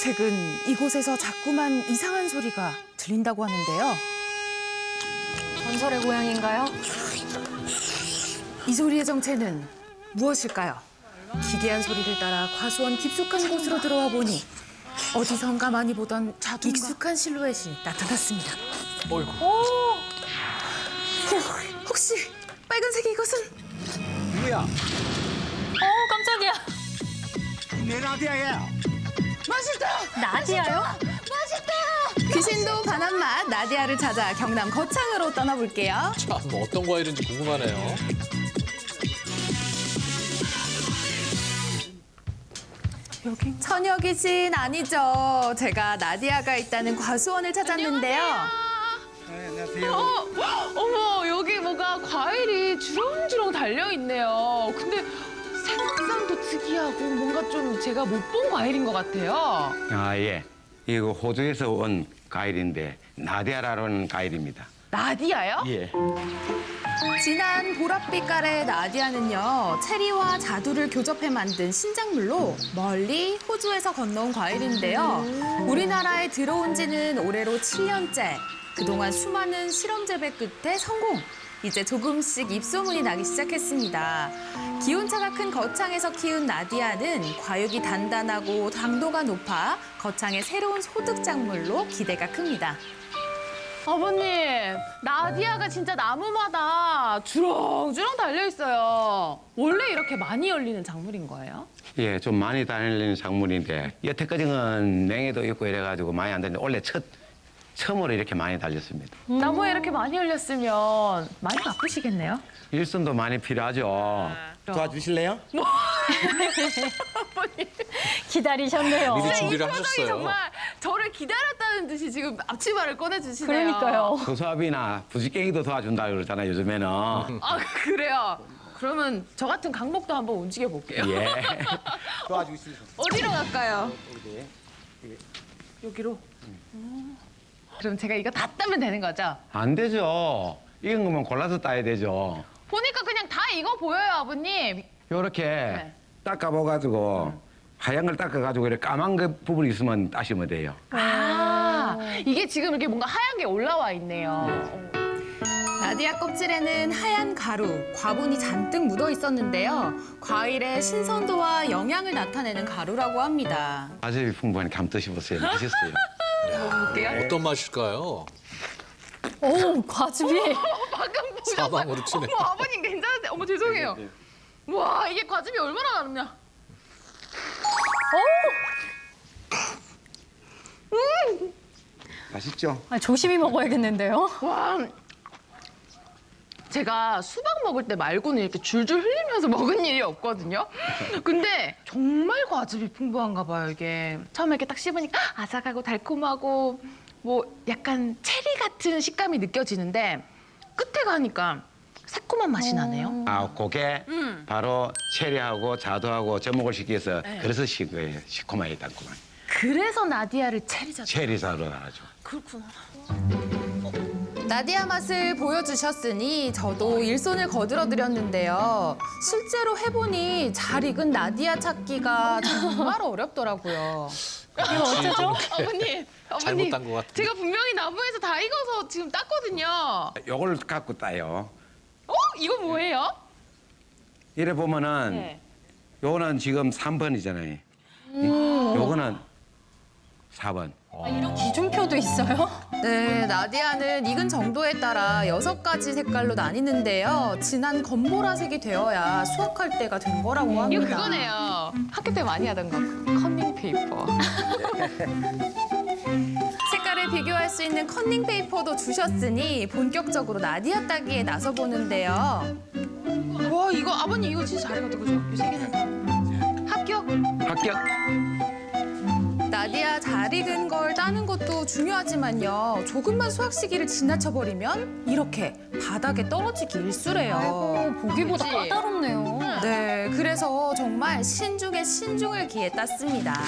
최근 이곳에서 자꾸만 이상한 소리가 들린다고 하는데요. 전설의 고향인가요? 이 소리의 정체는 무엇일까요? 기괴한 소리를 따라 과수원 깊숙한 곳으로 들어와 보니 어디선가 많이 보던 익숙한 실루엣이 나타났습니다. 어이구. 혹시 빨간색이 이것은? 누구야? 어, 깜짝이야. 내 라디아야. 나디아요? 귀신도 반한 맛 나디아를 찾아 경남 거창으로 떠나볼게요. 참 어떤 과일인지 궁금하네요. 처녀 귀신 아니죠. 제가 나디아가 있다는 과수원을 찾았는데요. 네, 안녕하세요. 어머 여기 뭐가 과일이 주렁주렁 달려 있네요. 근데 색상도 특이하고 뭔가 좀 제가 못 본 과일인 것 같아요. 아, 예. 이거 호주에서 온 과일인데 나디아라는 과일입니다. 나디아요? 예. 진한 보랏빛깔의 나디아는요 체리와 자두를 교접해 만든 신작물로 멀리 호주에서 건너온 과일인데요 우리나라에 들어온 지는 올해로 7년째 그동안 수많은 실험 재배 끝에 성공 이제 조금씩 입소문이 나기 시작했습니다 기온차가 큰 거창에서 키운 나디아는 과육이 단단하고 당도가 높아 거창의 새로운 소득 작물로 기대가 큽니다 아버님 나디아가 진짜 나무마다 주렁주렁 달려 있어요. 원래 이렇게 많이 열리는 작물인 거예요? 예, 좀 많이 다니는 작물인데 여태까지는 냉해도 있고 이래가지고 많이 안 되는데 원래 첫 처음으로 이렇게 많이 달렸습니다. 나무에 이렇게 많이 열렸으면 많이 바쁘시겠네요. 일손도 많이 필요하죠. 도와주실래요? 기다리셨네요. 미리 준비를 하셨어요. 정말 저를 기다렸다는 듯이 지금 앞치마를 꺼내주시네요. 그러니까요. 소수압이나 부지깽이도 도와준다 그러잖아요, 요즘에는. 아 그래요. 그러면 저 같은 강목도 한번 움직여 볼게요. 예. 도와주실래요? 어디로 갈까요? 여기로. 그럼 제가 이거 다 따면 되는 거죠? 안 되죠. 익은 거면 골라서 따야 되죠. 보니까 그냥 다 이거 보여요, 아버님. 요렇게 네. 닦아봐가지고 하얀 걸 닦아가지고 이렇게 까만 그 부분이 있으면 따시면 돼요. 아, 이게 지금 이렇게 뭔가 하얀 게 올라와 있네요. 나디아 껍질에는 하얀 가루, 과분이 잔뜩 묻어 있었는데요. 과일의 신선도와 영양을 나타내는 가루라고 합니다. 과즙이 풍부하니 감 드셔보세요. 맛있어요. 어떤 맛일까요? 오, 과즙이. 방금 보셨어요? 사방으로 치네. 어머, 아버님 괜찮으세요? 어머, 죄송해요. 와, 이게 과즙이 얼마나 나느냐. 맛있죠? 아, 조심히 먹어야겠는데요. 와. 제가 수박 먹을 때 말고는 이렇게 줄줄 흘리면서 먹은 일이 없거든요. 근데 정말 과즙이 풍부한가 봐요, 이게. 처음에 이렇게 딱 씹으니까 아삭하고 달콤하고 뭐 약간 체리 같은 식감이 느껴지는데 끝에 가니까 새콤한 맛이 나네요. 아, 그게 음. 바로 체리하고 자두하고 접목을 시켜서 네. 그래서 시 거예요. 시커멓게 닦구만. 그래서 나디아를 체리자. 체리 자두 하죠. 그렇구나. 나디아 맛을 보여주셨으니 저도 일손을 거들어 드렸는데요. 실제로 해보니 잘 익은 나디아 찾기가 정말 어렵더라고요. 이거 어쩌죠? 아버님, 아버님. 잘못한 것 같은데. 제가 분명히 나무에서 다 익어서 지금 땄거든요. 요걸 갖고 따요. 어? 이거 뭐예요? 이래 보면은 네. 요거는 지금 3번이잖아요. 요거는 4번. 기준표도 있어요? 네, 나디아는 익은 정도에 따라 여섯 가지 색깔로 나뉘는데요. 진한 검보라색이 되어야 수확할 때가 된 거라고 합니다. 이거 그거네요. 학교 때 많이 하던 거. 커밍 페이퍼. 색깔을 비교할 수 있는 컨닝 페이퍼도 주셨으니 본격적으로 나디아 따기에 나서 보는데요. 와, 이거 아버님 이거 진짜 잘해가지고 그죠? 이세 개는 다. 합격? 합격. 나디아 잘 익은 걸 따는 것도 중요하지만요. 조금만 수확 시기를 지나쳐 버리면 이렇게 바닥에 떨어지기 일쑤래요. 어, 보기보다 그치? 까다롭네요. 네, 그래서 정말 신중에 신중을 기해 땄습니다.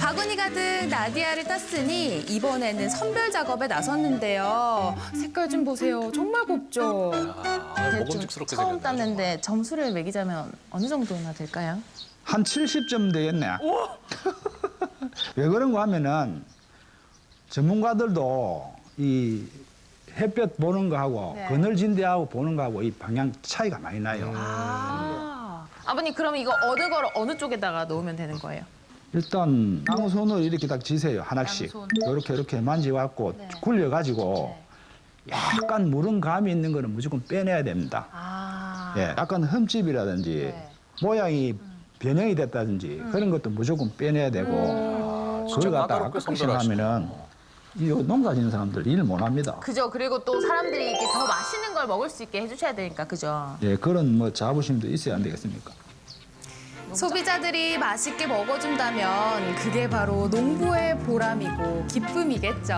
바구니 가득 나디아를 땄으니 이번에는 선별 작업에 나섰는데요. 색깔 좀 보세요. 정말 곱죠? 아, 먹음직스럽게 처음 생겼네. 땄는데 점수를 매기자면 어느 정도나 될까요? 한 70점 되겠네. 왜 그런가 하면은 전문가들도 이 햇볕 보는 거하고 네. 그늘진대하고 보는 거하고 이 방향 차이가 많이 나요. 아. 아버님 그럼 이거 어느 거를 어느 쪽에다가 놓으면 되는 거예요? 일단 양손을 이렇게 딱 지세요 하나씩 이렇게 이렇게 만지갖고 네. 굴려가지고 약간 무른 감이 있는 거는 무조건 빼내야 됩니다. 아. 예, 약간 흠집이라든지 네. 모양이 변형이 됐다든지 그런 것도 무조건 빼내야 되고 진짜 그걸 갖다가 아깝게 선별하시네. 생각하면은 이 농사 짓는 사람들 일 못합니다. 그죠. 그리고 또 사람들이 이게 더 맛있는 걸 먹을 수 있게 해주셔야 되니까 그죠. 예, 그런 뭐 자부심도 있어야 안 되겠습니까? 소비자들이 맛있게 먹어준다면 그게 바로 농부의 보람이고 기쁨이겠죠.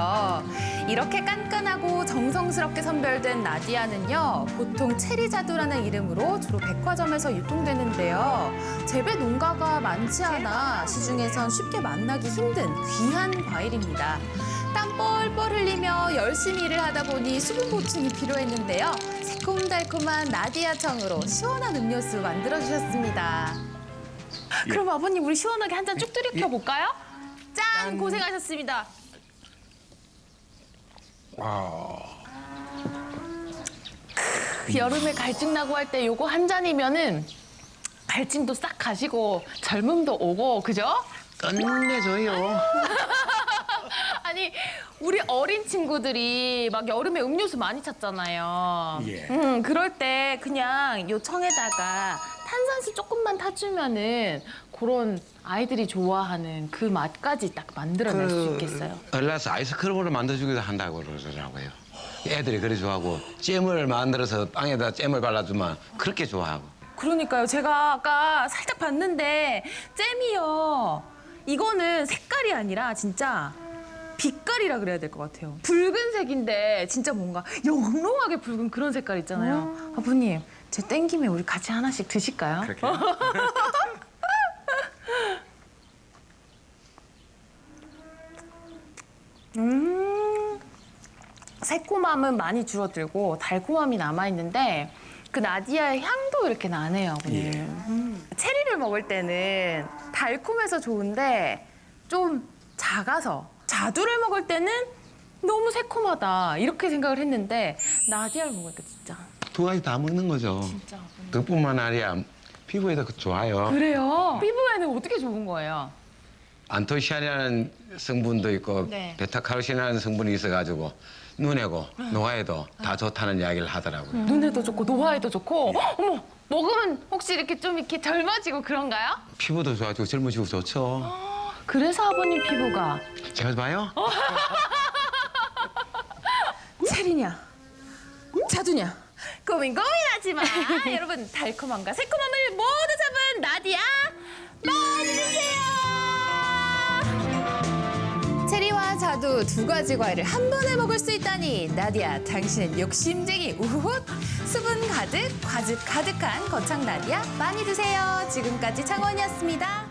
이렇게 깐깐하고 정성스럽게 선별된 나디아는요, 보통 체리자두라는 이름으로 주로 백화점에서 유통되는데요. 재배 농가가 많지 않아 시중에선 쉽게 만나기 힘든 귀한 과일입니다. 땀 뻘뻘 흘리며 열심히 일을 하다 보니 수분 보충이 필요했는데요. 새콤달콤한 나디아청으로 시원한 음료수 만들어주셨습니다. 그럼 아버님 우리 시원하게 한 잔 쭉 들이켜 볼까요? 짠 고생하셨습니다. 크, 여름에 갈증 나고 할 때 요거 한 잔이면은 갈증도 싹 가시고 젊음도 오고 그죠? 끝내줘요. 우리 어린 친구들이 막 여름에 음료수 많이 찾잖아요. 예. 음 그럴 때 그냥 요 청에다가 탄산수 조금만 타주면은 그런 아이들이 좋아하는 그 맛까지 딱 만들어낼 수 있겠어요. 얼라서 아이스크림으로 만들어주기도 한다고 그러더라고요. 애들이 그래 좋아하고 잼을 만들어서 빵에다 잼을 발라주면 그렇게 좋아하고. 그러니까요. 제가 아까 살짝 봤는데 잼이요. 이거는 색깔이 아니라 진짜 빛깔이라 그래야 될 것 같아요. 붉은색인데 진짜 뭔가 영롱하게 붉은 그런 색깔 있잖아요. 아버님, 제 땡김에 우리 같이 하나씩 드실까요? 음, 새콤함은 많이 줄어들고 달콤함이 남아있는데 그 나디아의 향도 이렇게 나네요, 아버님. 음. 체리를 먹을 때는 달콤해서 좋은데 좀 작아서 자두를 먹을 때는 너무 새콤하다 이렇게 생각을 했는데 나디아를 먹으니까 진짜 두 가지 다 먹는 거죠. 진짜. 그뿐만 아니라 피부에도 좋아요. 그래요? 피부에는 어떻게 좋은 거예요? 안토시아니라는 성분도 있고 네. 베타카로신이라는 성분이 있어가지고 눈에고 노화에도 다 좋다는 이야기를 하더라고요. 눈에도 좋고 노화에도 좋고 어머 먹으면 혹시 이렇게 좀 이렇게 젊어지고 그런가요? 피부도 좋아지고 젊어지고 좋죠. 그래서 아버님 피부가 제가 봐요. 체리냐, 자두냐, 고민 고민하지만 여러분 달콤함과 새콤함을 모두 잡은 나디아 많이 드세요. 체리와 자두 두 가지 과일을 한 번에 먹을 수 있다니 나디아 당신은 욕심쟁이 우훗 수분 가득 과즙 가득한 거창 나디아 많이 드세요. 지금까지 창원이었습니다.